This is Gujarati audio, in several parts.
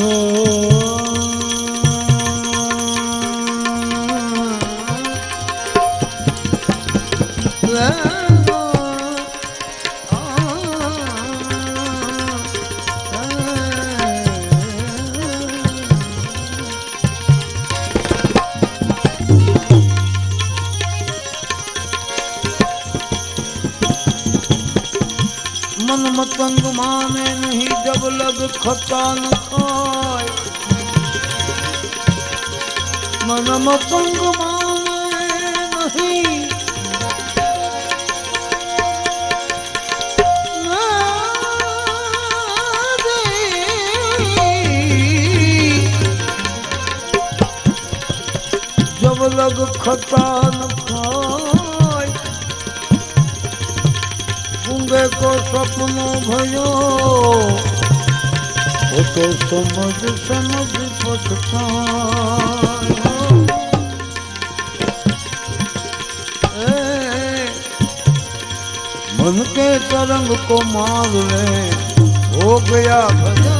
Oh. મન મતંગ માને નહીં, જબ લગ ખતા ન ખાય. મન મતંગ માને નહીં. જબ લગ ખતા ગુંગે કો સપનો ભયો ઓ તો સમજ સમજ પછતાય એ, मन के तरंग को मार ले हो गया भजन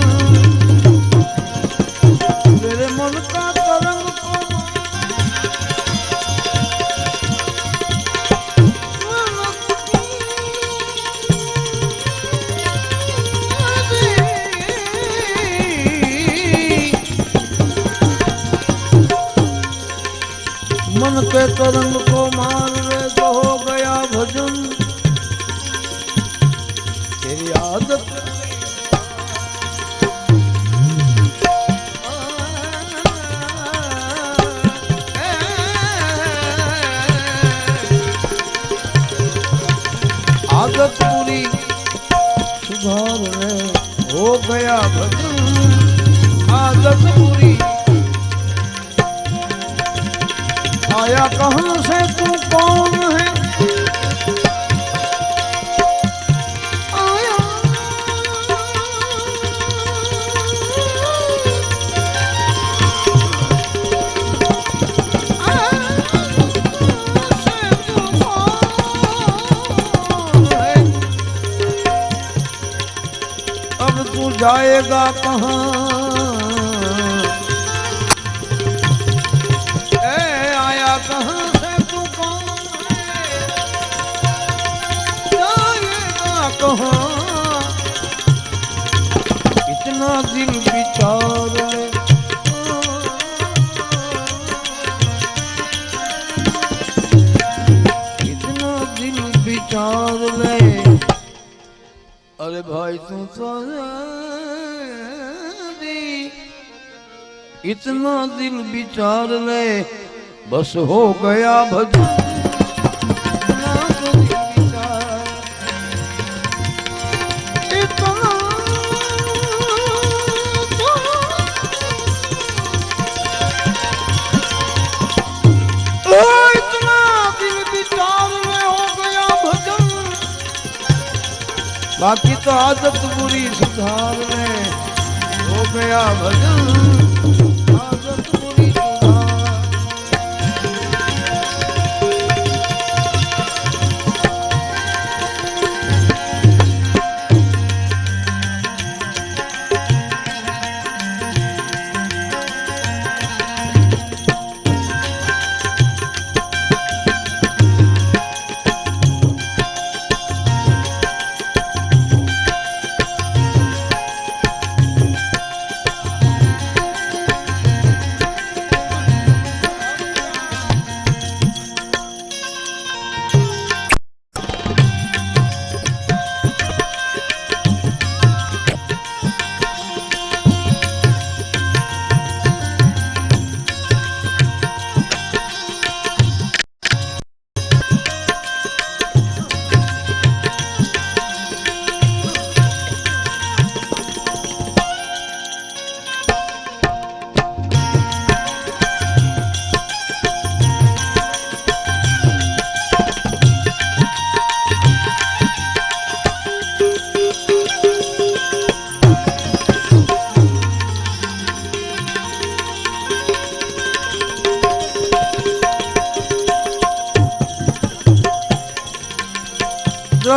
मन के तरंग को मार ले तो हो गया भजन तेरी आदत आदत पूरी सुधार ले हो गया भजन आदत पूरी आया कहाँ से तू कौन है? आया। तू जाएगा इतना दिल विचार ले बस हो गया भजन। आदत बुरी सुधार ले हो गया भजन।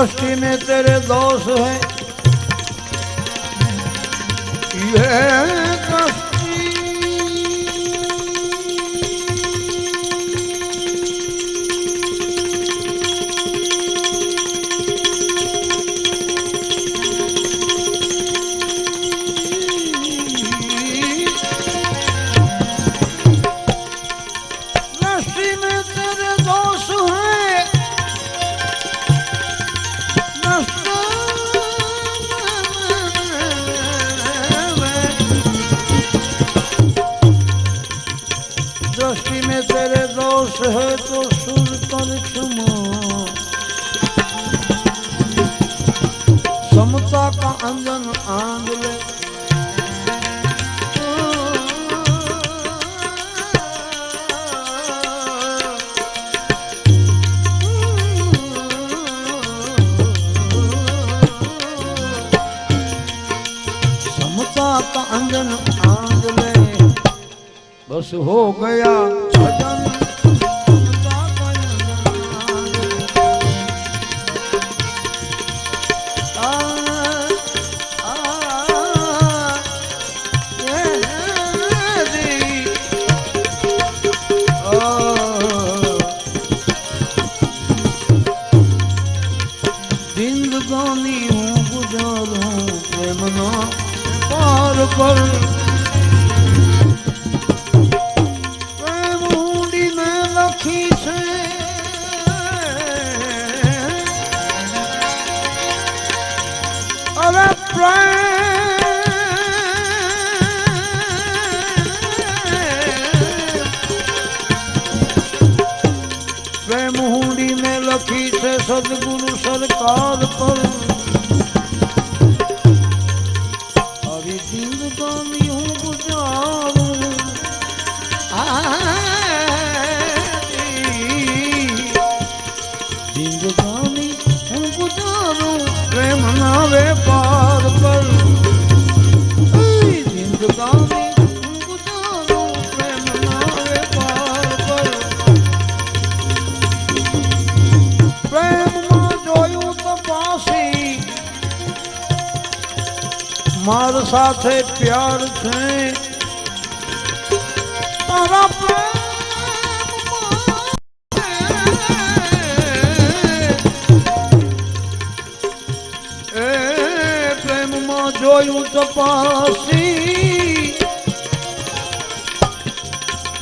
दृष्टि में तेरे दोष है ये तो सुर कर क्षमा। समता का अंजन आंगले अंजन आंगले बस हो गया। भजन સાથે પ્યાર છે. તારા પ્રેમમાં જોયું તપાસી.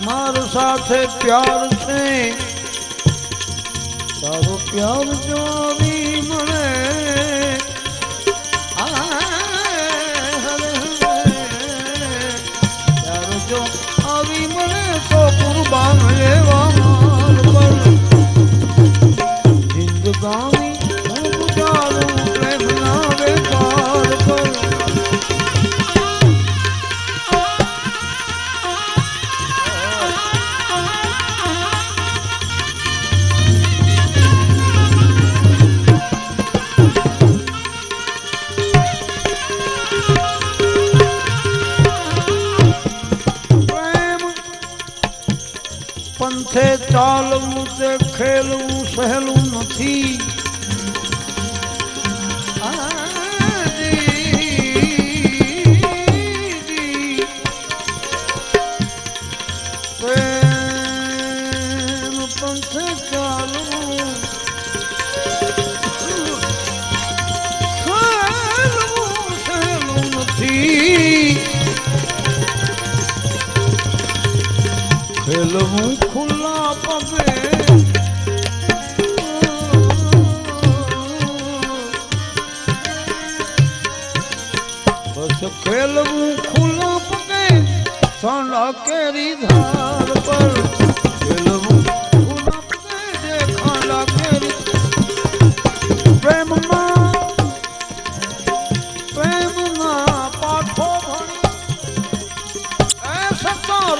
મારો સાથે પ્યાર છે. તારો પ્યાર જો પંથે ચાલવું તે ખેલવું સહેલું નથી. ખેલવું ખેલવું ખુલ્લા પગે સાંડા કેરી ધાર પર. ખેલવું ખુલ્લા પગે, જે ખાંડા કેરી પ્રેમમાં પ્રેમના પાઠો ભણી. એ સતાર